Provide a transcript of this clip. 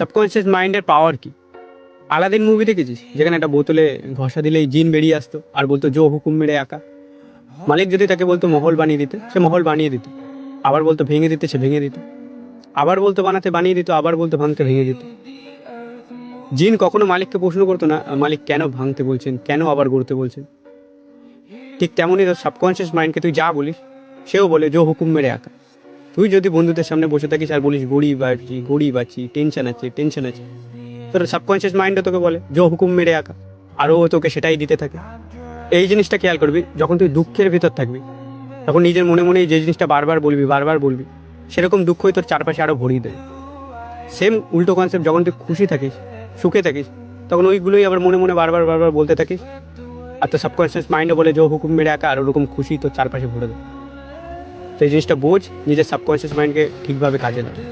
Subconscious মাইন্ডের পাওয়ার কি? Aladdin movie দেখেছিস? যেখানে একটা বোতলে ঘষা দিলেই জিন বেরিয়ে আসতো, আর বলতো, জো, হুকুম মেরে একা। মালিক যদি তাকে বলতো, মহল বানিয়ে দিতে, সে মহল বানিয়ে দিত। আবার বলতো, ভেঙে দিতে, সে ভেঙে দিত। আবার বলতো, বানাতে বানিয়ে দিত, আবার বলতো, ভাঙতে ভেঙে দিত। জিন কখনো মালিককে প্রশ্ন করতো না, মালিক কেন ভাঙতে বলছেন? কেন আবার গড়তে বলছেন? ঠিক তেমনই তোর সাবকনসিয়াস মাইন্ডকে তুই যা বলিস, সেও বলে, জো, হুকুম মেরে একা। তুই যদি বন্ধুদের সামনে বসে থাকিস আর বলিস গরিব বাড়ছি গরিব বাড়ছি টেনশন আছে টেনশন আছে, তোর সাবকনসিয়াস মাইন্ডও তোকে বলে জো হুকুম মেরে আঁকা। আরও তোকে সেটাই দিতে থাকে। এই জিনিসটা খেয়াল করবি, যখন তুই দুঃখের ভিতর থাকবি, তখন নিজের মনে মনে যে জিনিসটা বারবার বলবি বারবার বলবি, সেরকম দুঃখই তোর চারপাশে আরও ভরিয়ে দেয়। সেম উল্টো কনসেপ্ট যখন তুই খুশি থাকিস, সুখে থাকিস, তখন ওইগুলোই আবার মনে মনে বারবার বারবার বলতে থাকিস। আর তোর সাবকনসিয়াস মাইন্ডও বলে, যে হুকুম মেরে আঁকা, আর ওরকম খুশি তোর চারপাশে ভরে দেবে তো এই জিনিসটা বোঝ নিজের সাবকনসিয়াস মাইন্ডকে ঠিকভাবে কাজে লাগে